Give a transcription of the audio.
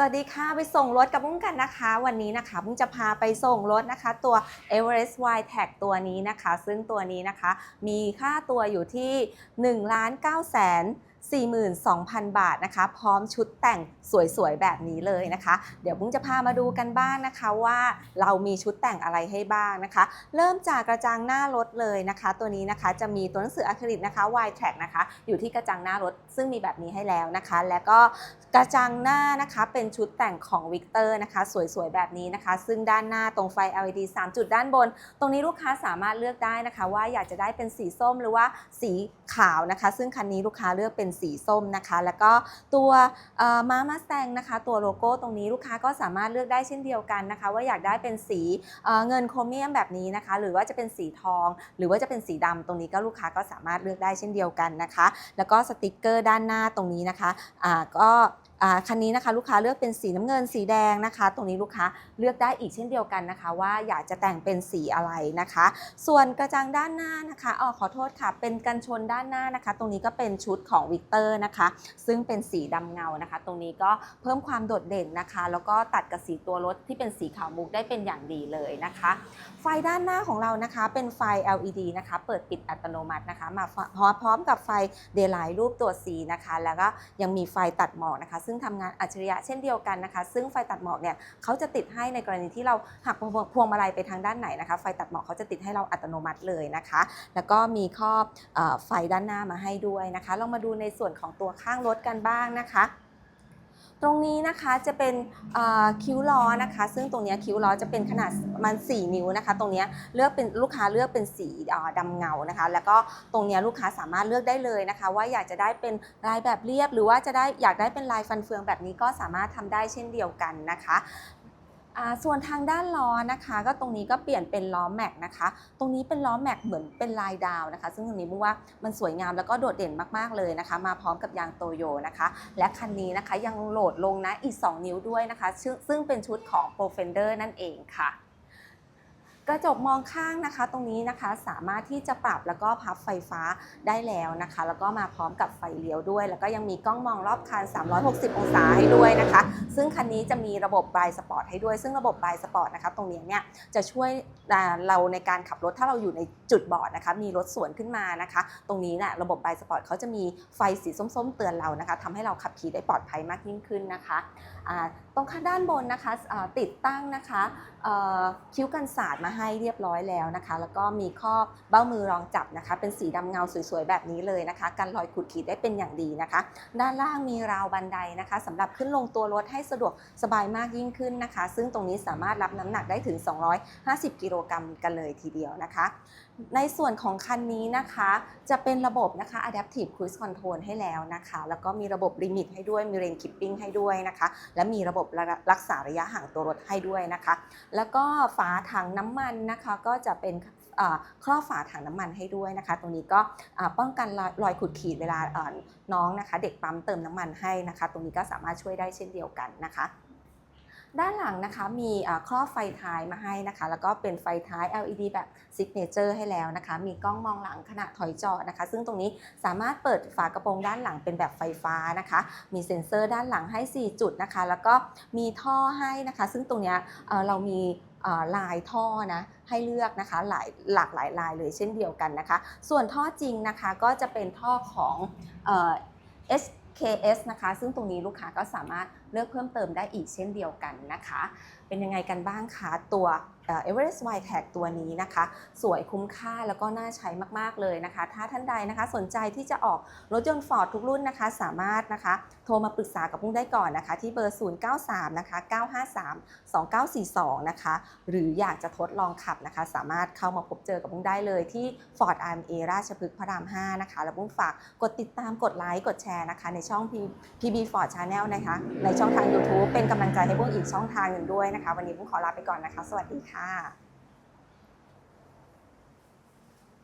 สวัสดีค่ะ ไปส่งรถกับมุ้งกันนะคะ วันนี้นะคะมุ้งจะพาไปส่งรถนะคะ ตัว Everest Y Tag ตัวนี้นะคะ ซึ่งตัวนี้นะคะ มีค่าตัวอยู่ที่1ล้าน9แสน42,000 บาทนะคะ พร้อมชุดแต่งสวยๆ แบบนี้เลยนะคะ เดี๋ยวมุ้งจะพามาดูกันบ้างนะคะว่าเรามีชุดแต่งอะไรให้บ้างนะคะ เริ่มจากกระจังหน้ารถเลยนะคะ ตัวนี้นะคะจะมีตัวหนังสืออะคริลิกนะคะ Y Track นะคะ อยู่ที่กระจังหน้ารถซึ่งมีแบบนี้ให้แล้วนะคะ แล้วก็กระจังหน้านะคะเป็นชุดแต่งของวิกเตอร์นะคะ สวยๆ แบบนี้นะคะ ซึ่งด้านหน้าตรงไฟ LED 3 จุดด้านบน ตรงนี้ลูกค้าสามารถเลือกได้นะคะ ว่าอยากจะได้เป็นสีส้มหรือว่าสีขาวนะคะ ซึ่งคันนี้ลูกค้าเลือกเป็นสีส้มนะคะ แล้วก็ตัวมามาสแตงนะคะ ตัวโลโก้ตรงนี้ลูกค้าก็สามารถเลือกได้เช่นเดียวกันนะคะ ว่าอยากได้เป็นสีเเงินโครเมียมแบบนี้นะคะ หรือว่าจะเป็นสีทอง หรือว่าจะเป็นสีดำตรงนี้ก็ลูกค้าก็สามารถเลือกได้เช่นเดียวกันนะคะ แล้วก็สติกเกอร์ด้านหน้าตรงนี้นะคะะก็ คันนี้นะคะลูกค้าเลือกเป็นสีน้ำเงินสีแดงนะคะ ตรงนี้ลูกค้าเลือกได้อีกเช่นเดียวกันนะคะ ว่าอยากจะแต่งเป็นสีอะไรนะคะ ส่วนกระจังด้านหน้านะคะอ๋อขอโทษค่ะ เป็นกันชนด้านหน้านะคะ ตรงนี้ก็เป็นชุดของวิกเตอร์นะคะ ซึ่งเป็นสีดำเงานะคะ ตรงนี้ก็เพิ่มความโดดเด่นนะคะ แล้วก็ตัดกับสีตัวรถที่เป็นสีขาวมุกได้เป็นอย่างดีเลยนะคะ ไฟด้านหน้าของเรานะคะ เป็นไฟ LED นะคะ เปิดปิดอัตโนมัตินะคะ มาพร้อมกับไฟ Daylight รูปตัว C นะคะ แล้วก็ยังมีไฟตัดหมอกนะคะซึ่งทำงานอัจฉริยะเช่นเดียวกันนะคะ ซึ่งไฟตัดหมอกเนี่ยเขาจะติดให้ในกรณีที่เราหักพวงมาลัยไปทางด้านไหนนะคะ ไฟตัดหมอกเขาจะติดให้เราอัตโนมัติเลยนะคะ แล้วก็มีครอบเออไฟด้านหน้ามาให้ด้วยนะคะลองมาดูในส่วนของตัวข้างรถกันบ้างนะคะ ตรงนี้นะคะจะเป็นคิ้วล้อนะคะ ซึ่งตรงนี้คิ้วล้อจะเป็นขนาดมัน 4 นิ้วนะคะ ตรงนี้เลือกเป็นลูกค้าเลือกเป็นสีเอ่อดำเงานะคะ แล้วก็ตรงนี้ลูกค้าสามารถเลือกได้เลยนะคะ ว่าอยากจะได้เป็นลายแบบเรียบ หรือว่าจะได้อยากได้เป็นลายฟันเฟืองแบบนี้ก็สามารถทำได้เช่นเดียวกันนะคะ ส่วนทางด้านล้อนะคะ ก็ตรงนี้ก็เปลี่ยนเป็นล้อแม็กนะคะ ตรงนี้เป็นล้อแม็กเหมือนเป็นลายดาวนะคะ ซึ่งตรงนี้มุกว่ามันสวยงามแล้วก็โดดเด่นมากๆเลยนะคะ มาพร้อมกับยางโตโยนะคะ และคันนี้นะคะยังโหลดลงนะอีก 2 นิ้วด้วยนะคะ ซึ่งซึ่งเป็นชุดของ Pro Fender นั่นเองค่ะ กระจกมองข้างนะคะ ตรงนี้นะคะสามารถที่จะปรับแล้วก็พับไฟฟ้าได้แล้วนะคะ แล้วก็มาพร้อมกับไฟเลี้ยวด้วย แล้วก็ยังมีกล้องมองรอบคัน 360 องศาให้ด้วยนะคะ ซึ่งคันนี้จะมีระบบบายสปอร์ตให้ด้วย ซึ่งระบบบายสปอร์ตนะคะตรงนี้เนี่ยจะช่วยเราในการขับรถถ้าเราอยู่ในจุดบอดนะคะ มีรถสวนขึ้นมานะคะ ตรงนี้นะ่ะระบบบายสปอร์ตเขาจะมีไฟสีส้ม ๆ เตือนเรานะคะทำให้เราขับขี่ได้ปลอดภัยมากยิ่งขึ้นนะคะตรงข้างด้านบนนะคะติดตั้งนะคะคิ้วกันสาดมาให้เรียบร้อยแล้วนะคะ แล้วก็มีข้อเบ้ามือรองจับนะคะ เป็นสีดำเงาสวยๆแบบนี้เลยนะคะกันรอยขูดขีดได้เป็นอย่างดีนะคะ ด้านล่างมีราวบันไดนะคะสำหรับขึ้นลงตัวรถให้สะดวกสบายมากยิ่งขึ้นนะคะ ซึ่งตรงนี้สามารถรับน้ำหนักได้ถึง 250 กิโลกรัมกันเลยทีเดียวนะคะ ในส่วนของคันนี้นะคะ จะเป็นระบบนะคะ Adaptive Cruise Control ให้แล้วนะคะ แล้วก็มีระบบลิมิตให้ด้วย มี Lane Keeping ให้ด้วยนะคะ และมีระบบรักษาระยะห่างตัวรถให้ด้วยนะคะ แล้วก็ฝาถังน้ำมันนะคะก็จะเป็นครอบฝาถังน้ำมันให้ด้วยนะคะ ตรงนี้ก็ป้องกันรอยขูดขีดเวลาน้องนะคะ เด็กปั๊มเติมน้ำมันให้นะคะ ตรงนี้ก็สามารถช่วยได้เช่นเดียวกันนะคะ ด้านหลังนะคะมีอ่าครอบไฟท้ายมาให้นะคะ แล้วก็เป็นไฟท้าย LED แบบ Signature ให้แล้วนะคะ มีกล้องมองหลังขณะถอยจอดนะคะ ซึ่งตรงนี้สามารถเปิดฝากระโปรงด้านหลังเป็นแบบไฟฟ้านะคะ มีเซ็นเซอร์ด้านหลังให้ 4 จุดนะคะ แล้วก็มีท่อให้นะคะ ซึ่งตรงนี้เรามีลายท่อนะให้เลือกนะคะหลายหลากหลายลายเลยเช่นเดียวกันนะคะ ส่วนท่อจริงนะคะก็จะเป็นท่อของเอ่อ SKS นะคะ ซึ่งตรงนี้ลูกค้าก็สามารถเลือกเพิ่มเติมได้อีกเช่นเดียวกันนะคะ เป็นยังไงกันบ้างคะตัว Everest Y Tag ตัวนี้นะคะ สวยคุ้มค่าแล้วก็น่าใช้มาก ๆ เลยนะคะ ถ้าท่านใดนะคะสนใจที่จะออกรถยนต์ Ford ทุกรุ่นนะคะ สามารถนะคะ โทรมาปรึกษากับพุ่งได้ก่อนนะคะ ที่เบอร์ 093 นะคะ 953 2942 นะคะ หรืออยากจะทดลองขับนะคะ สามารถเข้ามาพบเจอกับพุ่งได้เลยที่ Ford RMA ราชพฤกษ์พระราม 5 นะคะ แล้วพุ่งฝากกดติดตามกดไลค์กดแชร์นะคะ ในช่อง PB Ford Channel นะคะในช่องทาง YouTube เป็นกำลังใจให้พุ่งอีกช่องทางหนึ่งด้วยนะคะ วันนี้พุ่งขอลาไปก่อนนะคะ สวัสดีค่ะ